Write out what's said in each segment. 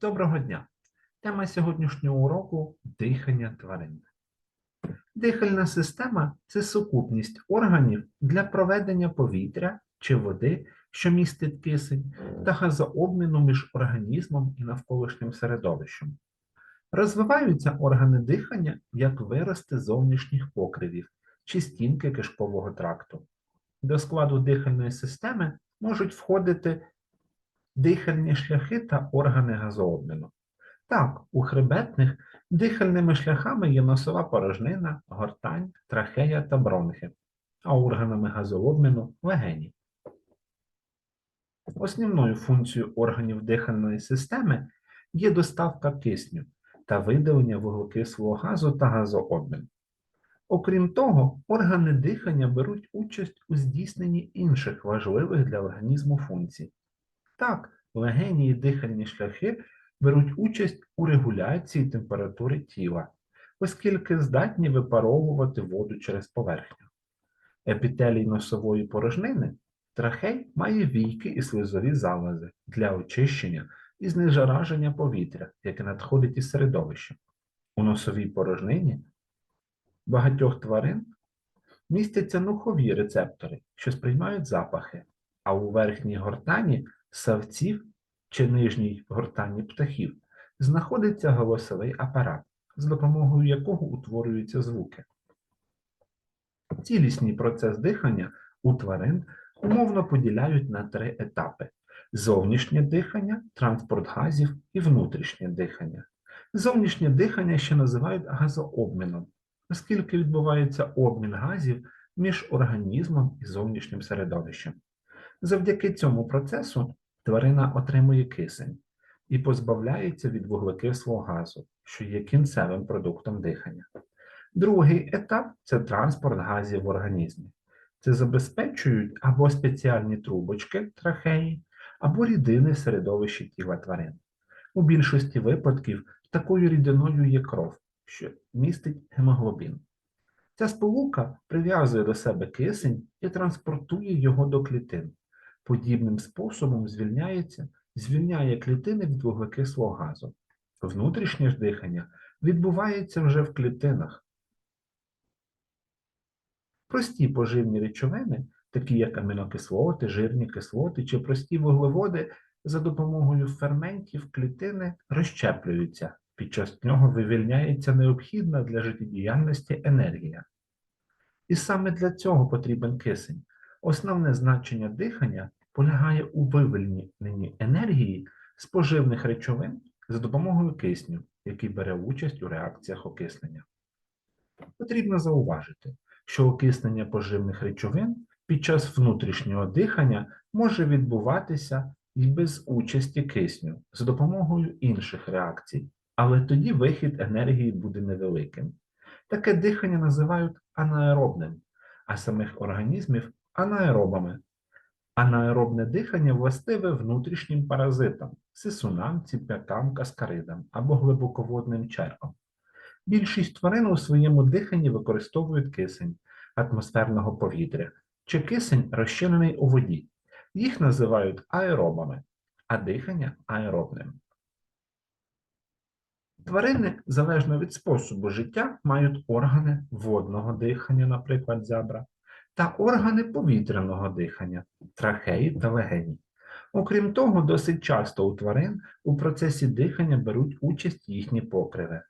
Доброго дня! Тема сьогоднішнього уроку дихання тварин. Дихальна система це сукупність органів для проведення повітря чи води, що містить кисень, та газообміну між організмом і навколишнім середовищем. Розвиваються органи дихання як вирости зовнішніх покривів чи стінки кишкового тракту. До складу дихальної системи можуть входити дихальні шляхи та органи газообміну. Так, у хребетних дихальними шляхами є носова порожнина, гортань, трахея та бронхи, а органами газообміну легені. Основною функцією органів дихальної системи є доставка кисню та видалення вуглекислого газу та газообмін. Окрім того, органи дихання беруть участь у здійсненні інших важливих для організму функцій. Так, легені і дихальні шляхи беруть участь у регуляції температури тіла, оскільки здатні випаровувати воду через поверхню. Епітелій носової порожнини трахей має війки і слизові залози для очищення і знежараження повітря, яке надходить із середовища. У носовій порожнині багатьох тварин містяться нухові рецептори, що сприймають запахи, а у верхній гортані савців чи нижній гортані птахів знаходиться голосовий апарат, з допомогою якого утворюються звуки. Цілісний процес дихання у тварин умовно поділяють на три етапи: зовнішнє дихання, транспорт газів і внутрішнє дихання. Зовнішнє дихання ще називають газообміном, оскільки відбувається обмін газів між організмом і зовнішнім середовищем. Завдяки цьому процесу тварина отримує кисень і позбавляється від вуглекислого газу, що є кінцевим продуктом дихання. Другий етап це транспорт газів в організмі. Це забезпечують або спеціальні трубочки трахеї, або рідини в тіла тварин. У більшості випадків такою рідиною є кров, що містить гемоглобін. Ця сполука прив'язує до себе кисень і транспортує його до клітин. Подібним способом звільняється, звільняє клітини від вуглекислого газу. Внутрішнє ж дихання відбувається вже в клітинах. Прості поживні речовини, такі як амінокислоти, жирні кислоти чи прості вуглеводи, за допомогою ферментів клітини розщеплюються. Під час нього вивільняється необхідна для життєдіяльності енергія. І саме для цього потрібен кисень. Основне значення дихання полягає у вивільненні енергії з поживних речовин за допомогою кисню, який бере участь у реакціях окиснення. Потрібно зауважити, що окиснення поживних речовин під час внутрішнього дихання може відбуватися і без участі кисню за допомогою інших реакцій, але тоді вихід енергії буде невеликим. Таке дихання називають анаеробним, а самих організмів анаеробами. Анаеробне дихання властиве внутрішнім паразитам, сисунам, ціп'якам, каскаридам або глибоководним червам. Більшість тварин у своєму диханні використовують кисень атмосферного повітря чи кисень, розчинений у воді. Їх називають аеробами, а дихання аеробним. Тварини, залежно від способу життя, мають органи водного дихання, наприклад, зябра, та органи повітряного дихання, трахеї та легені. Окрім того, досить часто у тварин у процесі дихання беруть участь їхні покриви.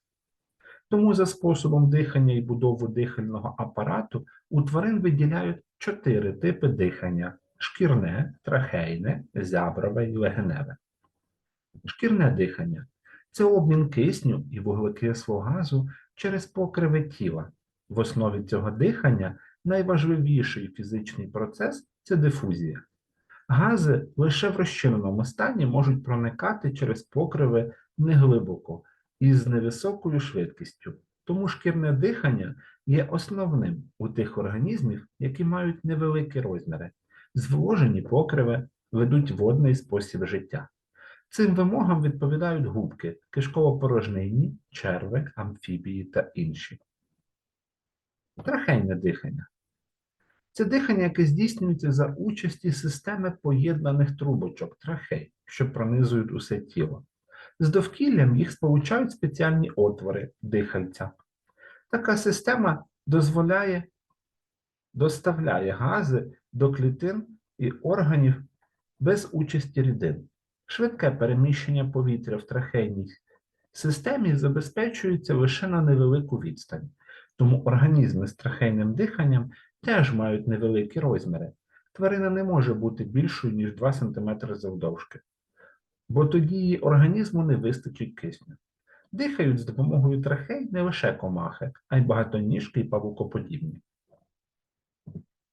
Тому за способом дихання і будову дихального апарату у тварин виділяють чотири типи дихання: шкірне, трахейне, зяброве і легеневе. Шкірне дихання це обмін кисню і вуглекислого газу через покриви тіла. В основі цього дихання найважливіший фізичний процес це дифузія. Гази лише в розчиненому стані можуть проникати через покриви неглибоко і з невисокою швидкістю. Тому шкірне дихання є основним у тих організмів, які мають невеликі розміри. Зволожені покриви ведуть водний спосіб життя. Цим вимогам відповідають губки, кишково-порожнинні, черви, амфібії та інші. Трахейне дихання. Це дихання, яке здійснюється за участі системи поєднаних трубочок трахей, що пронизують усе тіло. З довкіллям їх сполучають спеціальні отвори дихальця. Така система дозволяє доставляє гази до клітин і органів без участі рідин. Швидке переміщення повітря в трахейній системі забезпечується лише на невелику відстань, тому організми з трахейним диханням теж мають невеликі розміри. Тварина не може бути більшою, ніж 2 см завдовжки, бо тоді її організму не вистачить кисню. Дихають з допомогою трахей не лише комахи, а й багатоніжки і павукоподібні.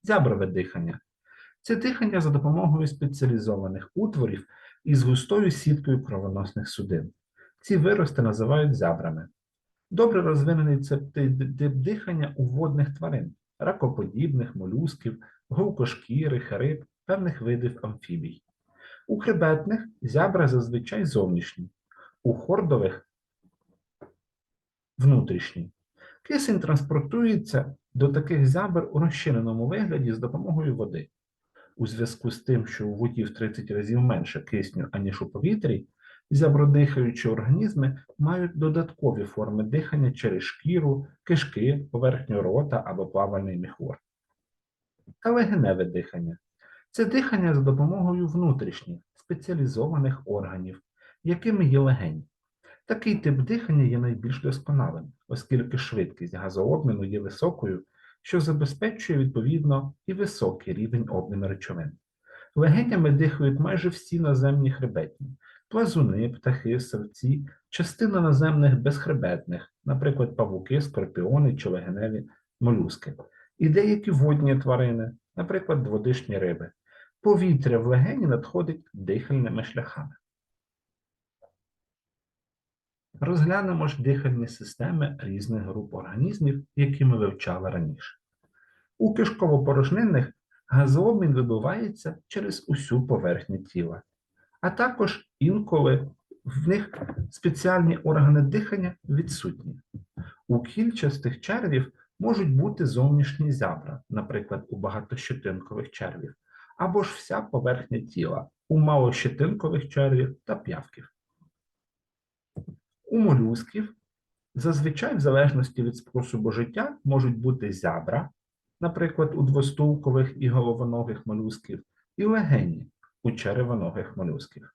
Зяброве дихання це дихання за допомогою спеціалізованих утворів із густою сіткою кровоносних судин. Ці вирости називають зябрами. Добре розвинений це тип дихання у водних тварин, ракоподібних, молюсків, голкошкірих, риб, певних видів амфібій. У хребетних зябра зазвичай зовнішні, у хордових внутрішні. Кисень транспортується до таких зябр у розчиненому вигляді з допомогою води. У зв'язку з тим, що у воді в 30 разів менше кисню, аніж у повітрі, зябродихаючі організми мають додаткові форми дихання через шкіру, кишки, поверхню рота або плавальний міхур. Та легеневе дихання це дихання за допомогою внутрішніх спеціалізованих органів, якими є легені. Такий тип дихання є найбільш досконалим, оскільки швидкість газообміну є високою, що забезпечує відповідно і високий рівень обміну речовин. Легенями дихають майже всі наземні хребетні, плазуни, птахи, савці, частина наземних безхребетних, наприклад, павуки, скорпіони чи легеневі молюски, і деякі водні тварини, наприклад, водишні риби. Повітря в легені надходить дихальними шляхами. Розглянемо ж дихальні системи різних груп організмів, які ми вивчали раніше. У кишково-порожнинних газообмін відбувається через усю поверхню тіла, а також інколи в них спеціальні органи дихання відсутні. У кільчастих червів можуть бути зовнішні зябра, наприклад, у багатощетинкових червів, або ж вся поверхня тіла у малощетинкових червів та п'явків. У молюсків зазвичай, в залежності від способу життя, можуть бути зябра, наприклад, у двостулкових і головоногих молюсків, і легені у черевоногих молюсків.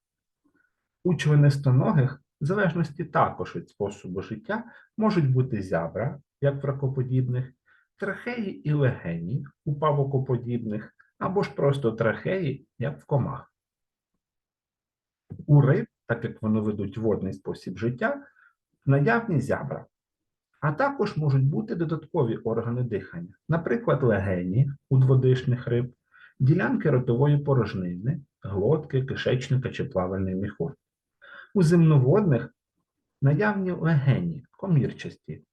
У членистоногих, в залежності також від способу життя, можуть бути зябра, як в ракоподібних, трахеї і легені у павокоподібних, або ж просто трахеї, як в комах. У риб так як вони ведуть водний спосіб життя, наявні зябра. А також можуть бути додаткові органи дихання, наприклад, легені у дводишних риб, ділянки ротової порожнини, глотки, кишечника чи плавальний міхур. У земноводних наявні легені, комірчасті.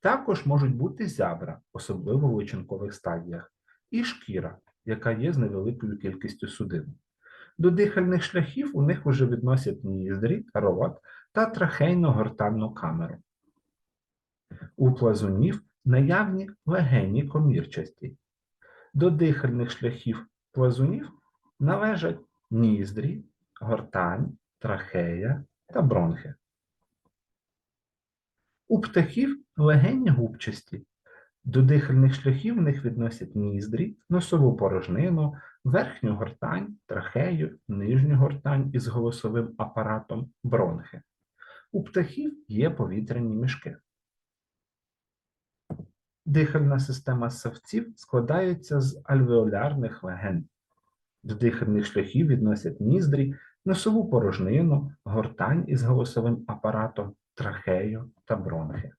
Також можуть бути зябра, особливо в личинкових стадіях, і шкіра, яка є з невеликою кількістю судин. До дихальних шляхів у них вже відносять ніздрі, рот та трахейно-гортанну камеру. У плазунів наявні легені комірчасті. До дихальних шляхів плазунів належать ніздрі, гортань, трахея та бронхи. У птахів легені губчасті. До дихальних шляхів в них відносять ніздрі, носову порожнину, верхню гортань, трахею, нижню гортань із голосовим апаратом бронхи. У птахів є повітряні мішки. Дихальна система савців складається з альвеолярних леген. До дихальних шляхів відносять ніздрі, носову порожнину, гортань із голосовим апаратом, трахею та бронхи.